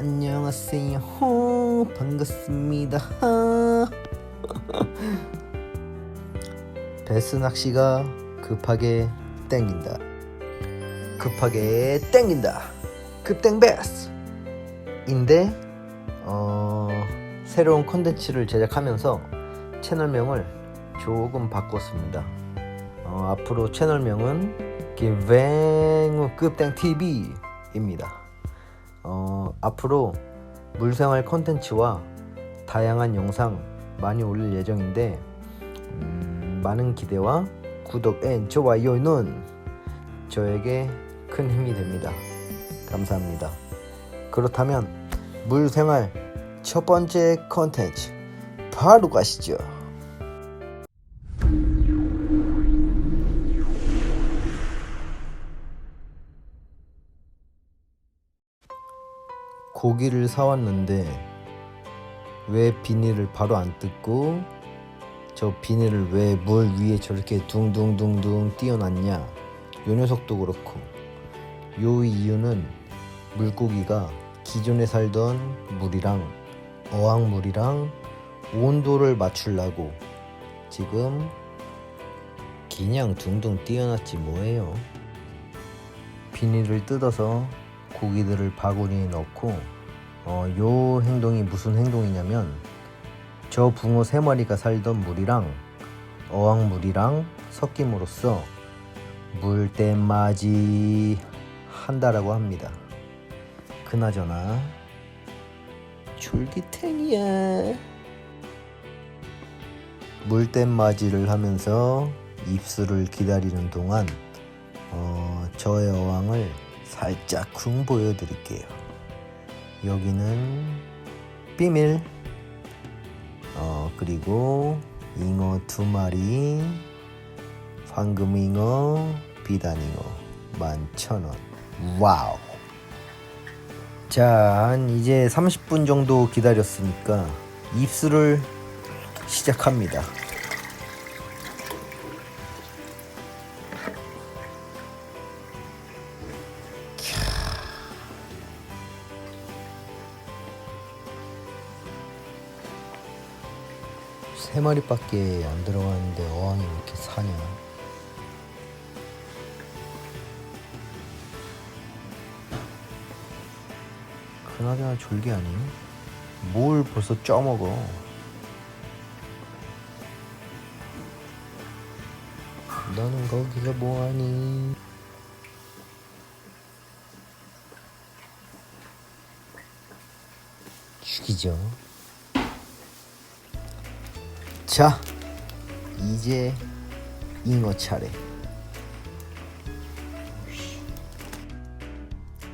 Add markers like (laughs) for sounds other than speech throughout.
안녕하세요. 호, 반갑습니다. (laughs) 하. 베스 낚시가 급하게 땡긴다. 급하게 땡긴다. 급땡 베스. 인데 어, 새로운 콘텐츠를 제작하면서 채널명을 조금 바꿨습니다. 어, 앞으로 채널명은 기뱅우 급땡 TV입니다. 어, 앞으로 물생활 콘텐츠와 다양한 영상 많이 올릴 예정인데 음, 많은 기대와 구독 앤 좋아요는 저에게 큰 힘이 됩니다. 감사합니다. 그렇다면 물생활 첫 번째 콘텐츠 바로 가시죠. 고기를 사왔는데 왜 비닐을 바로 안 뜯고 저 비닐을 왜 물 위에 저렇게 둥둥둥둥 띄워놨냐? 요 녀석도 그렇고. 요 이유는 물고기가 기존에 살던 물이랑 어항물이랑 온도를 맞추려고 지금 그냥 둥둥 띄워놨지 뭐예요. 비닐을 뜯어서 고기들을 바구니에 넣고 어, 요 행동이 무슨 행동이냐면 저 붕어 세 마리가 살던 물이랑 어항물이랑 섞임으로써 물때맞이 한다라고 합니다. 그나저나 졸기탱이야. 물때맞이를 하면서 입술을 기다리는 동안 어, 저의 어항을 살짝 쿵 보여드릴게요. 여기는 비밀. 어 그리고 잉어 두 마리, 황금잉어, 비단잉어 만천원. 와우. 자, 한 이제 30분 정도 기다렸으니까 입술을 시작합니다. 세 마리밖에 안 들어가는데 어항이 왜 이렇게 사냐? 그나저나 졸기 아니에요? 뭘 벌써 쪄먹어? 너는 거기서 뭐하니? 죽이죠. 자, 이제 잉어 차례.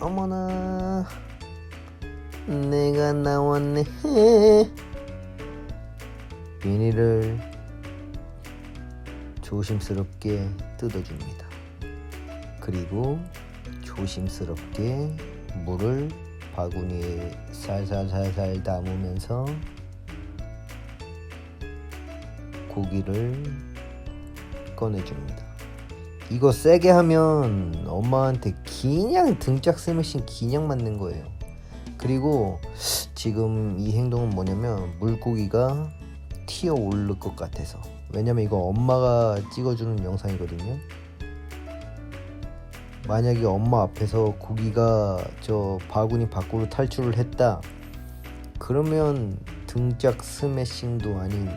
어머나, 내가 나왔네. (laughs) 비닐을 조심스럽게 뜯어줍니다. 그리고 조심스럽게 물을 바구니에 살살살살 담으면서 고기를 꺼내줍니다. 이거 세게 하면 엄마한테 그냥 등짝 스매싱 그냥 맞는 거예요. 그리고 지금 이 행동은 뭐냐면 물고기가 튀어 오를 것 같아서 왜냐면 이거 엄마가 찍어주는 영상이거든요. 만약에 엄마 앞에서 고기가 저 바구니 밖으로 탈출을 했다 그러면 등짝 스매싱도 아닌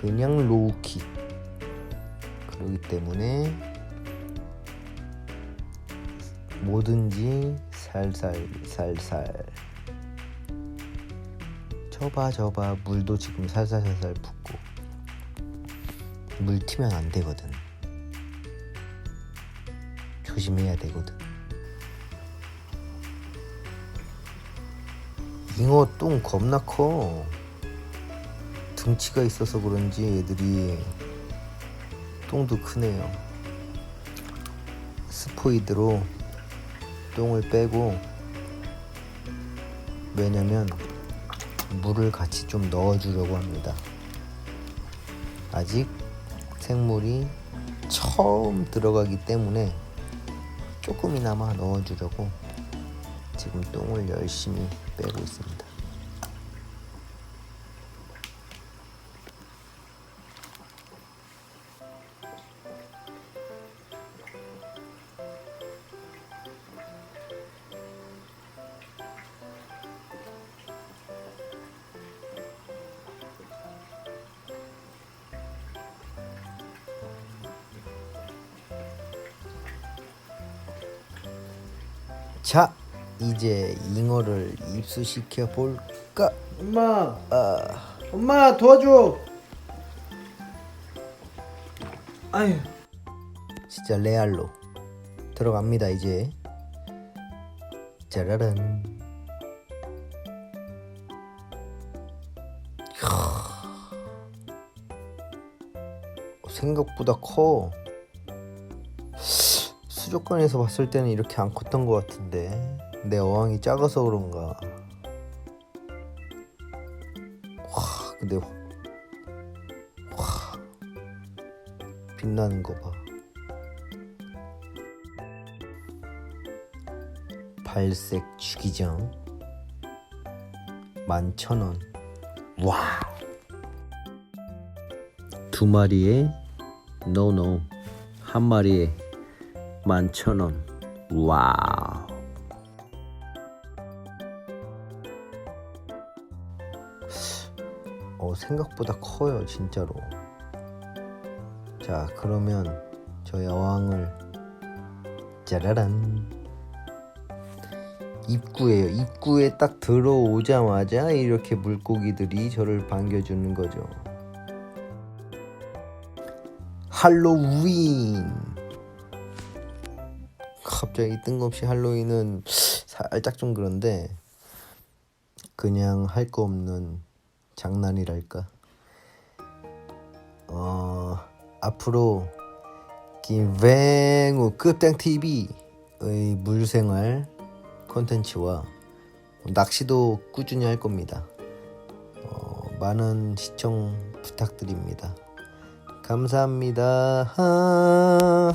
그냥 로우킥 그러기 때문에 뭐든지 살살 살살. 저봐 저봐 물도 지금 살살살살 붓고. 물 튀면 안 되거든. 조심해야 되거든. 잉어 똥 겁나 커 등치가 있어서 그런지 애들이 똥도 크네요. 스포이드로 똥을 빼고 왜냐면 물을 같이 좀 넣어주려고 합니다. 아직 생물이 처음 들어가기 때문에 조금이나마 넣어주려고 지금 똥을 열심히 빼고 있습니다. 자, 이제 잉어를 입수시켜 볼까? 엄마, 아, 엄마 도와줘. 아유, 진짜 레알로 들어갑니다 이제. 짜라란. 생각보다 커. 수족관에서 봤을 때는 이렇게 안 컸던 것 같은데 내 어항이 작아서 그런가. 와, 근데 와 빛나는 거 봐. 발색 주기장 만천원 와. 두 마리에 노노 한 마리에 만천원 와우. 어 생각보다 커요 진짜로. 자 그러면 저희 어항을 짜라란 입구에요. 입구에 딱 들어오자마자 이렇게 물고기들이 저를 반겨주는 거죠. 할로윈. 갑자기 뜬금없이 할로윈은 살짝 좀 그런데 그냥 할 거 없는 장난이랄까. 어 앞으로 김뱅우 끝땡 TV의 물생활 콘텐츠와 낚시도 꾸준히 할 겁니다. 어, 많은 시청 부탁드립니다. 감사합니다. 하...